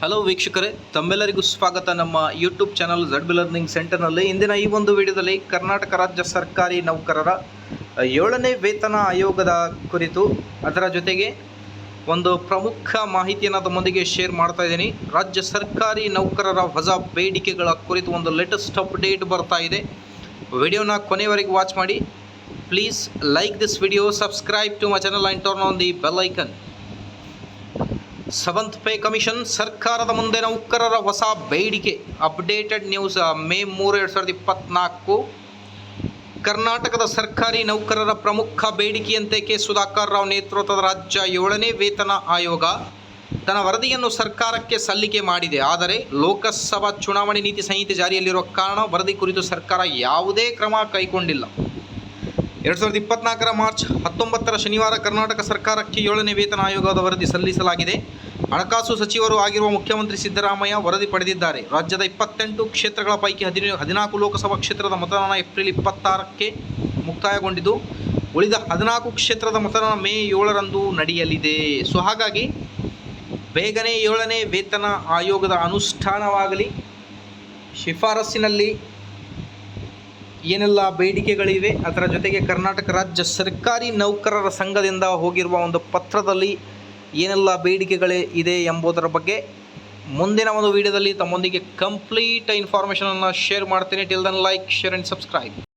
Hello ವೀಕ್ಷಕರೇ. ತಮ್ಮೆಲ್ಲರಿಗೂ ಸ್ವಾಗತ. ನಮ್ಮ YouTube channel Z B learning ಸೆಂಟರ್ನಲ್ಲಿ ಇಂದಿನ ಈ ಒಂದು ವಿಡಿಯೋದಲ್ಲಿ ಕರ್ನಾಟಕ ರಾಜ್ಯ ಸರ್ಕಾರಿ ನೌಕರರ ಏಳನೇ ವೇತನ ಆಯೋಗದ ಕುರಿತು ಅದರ ಜೊತೆಗೆ ಒಂದು ಪ್ರಮುಖ ಮಾಹಿತಿಯನ್ನು ತಮ್ಮೊಂದಿಗೆ ಶೇರ್ ಮಾಡ್ತಾ ಇದ್ದೀನಿ. ರಾಜ್ಯ ಸರ್ಕಾರಿ ನೌಕರರ ಹೊಸ ಬೇಡಿಕೆಗಳ ಕುರಿತು ಒಂದು ಲೇಟೆಸ್ಟ್ ಅಪ್ಡೇಟ್ ಬರ್ತಾ ಇದೆ. ವಿಡಿಯೋನ ಕೊನೆಯವರೆಗೆ ವಾಚ್ ಮಾಡಿ. Please like this video subscribe to my channel and turn on the bell icon seventh pay commission ಸರ್ಕಾರದ ಮುಂದೆ ನೌಕರರ ಹೊಸ ಬೇಡಿಕೆ. ಅಪ್ಡೇಟೆಡ್ ನ್ಯೂಸ್ ಮೇ ಮೂರು ಎರಡು ಸಾವಿರದ ಇಪ್ಪತ್ನಾಲ್ಕು. ಕರ್ನಾಟಕದ ಸರ್ಕಾರಿ ನೌಕರರ ಪ್ರಮುಖ ಬೇಡಿಕೆಯಂತೆ ಕೆ. ಸುಧಾಕರ್ ರಾವ್ ನೇತೃತ್ವದ ರಾಜ್ಯ ಏಳನೇ ವೇತನ ಆಯೋಗ ತನ್ನ ವರದಿಯನ್ನು ಸರ್ಕಾರಕ್ಕೆ ಸಲ್ಲಿಕೆ ಮಾಡಿದೆ. ಆದರೆ ಲೋಕಸಭಾ ಚುನಾವಣೆ ನೀತಿ ಸಂಹಿತೆ ಜಾರಿಯಲ್ಲಿರುವ ಕಾರಣ ವರದಿ ಕುರಿತು ಸರ್ಕಾರ ಯಾವುದೇ ಕ್ರಮ ಕೈಗೊಂಡಿಲ್ಲ. ಎರಡು ಸಾವಿರದ ಇಪ್ಪತ್ನಾಲ್ಕರ ಮಾರ್ಚ್ ಹತ್ತೊಂಬತ್ತರ ಶನಿವಾರ ಕರ್ನಾಟಕ ಸರ್ಕಾರಕ್ಕೆ ಏಳನೇ ವೇತನ ಆಯೋಗದ ವರದಿ ಸಲ್ಲಿಸಲಾಗಿದೆ. ಹಣಕಾಸು ಸಚಿವರು ಆಗಿರುವ ಮುಖ್ಯಮಂತ್ರಿ ಸಿದ್ದರಾಮಯ್ಯ ವರದಿ ಪಡೆದಿದ್ದಾರೆ. ರಾಜ್ಯದ ಇಪ್ಪತ್ತೆಂಟು ಕ್ಷೇತ್ರಗಳ ಪೈಕಿ ಹದಿನೇ, ಹದಿನಾಲ್ಕು ಲೋಕಸಭಾ ಕ್ಷೇತ್ರದ ಮತದಾನ ಏಪ್ರಿಲ್ ಇಪ್ಪತ್ತಾರಕ್ಕೆ ಮುಕ್ತಾಯಗೊಂಡಿದ್ದು, ಉಳಿದ ಹದಿನಾಲ್ಕು ಕ್ಷೇತ್ರದ ಮತದಾನ ಮೇ ಏಳರಂದು ನಡೆಯಲಿದೆ. ಸೊ, ಹಾಗಾಗಿ ಬೇಗನೆ ಏಳನೇ ವೇತನ ಆಯೋಗದ ಅನುಷ್ಠಾನವಾಗಲಿ. ಶಿಫಾರಸ್ಸಿನಲ್ಲಿ ಏನೆಲ್ಲ ಬೇಡಿಕೆಗಳಿವೆ? ಅದರ ಜೊತೆಗೆ ಕರ್ನಾಟಕ ರಾಜ್ಯ ಸರ್ಕಾರಿ ನೌಕರರ ಸಂಘದಿಂದ ಹೋಗಿರುವ ಒಂದು ಪತ್ರದಲ್ಲಿ ಏನೆಲ್ಲ ಬೇಡಿಕೆಗಳೇ ಇದೆ ಎಂಬುದರ ಬಗ್ಗೆ ಮುಂದಿನ ಒಂದು ವಿಡಿಯೋದಲ್ಲಿ ತಮ್ಮೊಂದಿಗೆ ಕಂಪ್ಲೀಟ್ ಇನ್ಫಾರ್ಮೇಷನನ್ನು ಶೇರ್ ಮಾಡ್ತೀನಿ. Till then like share and subscribe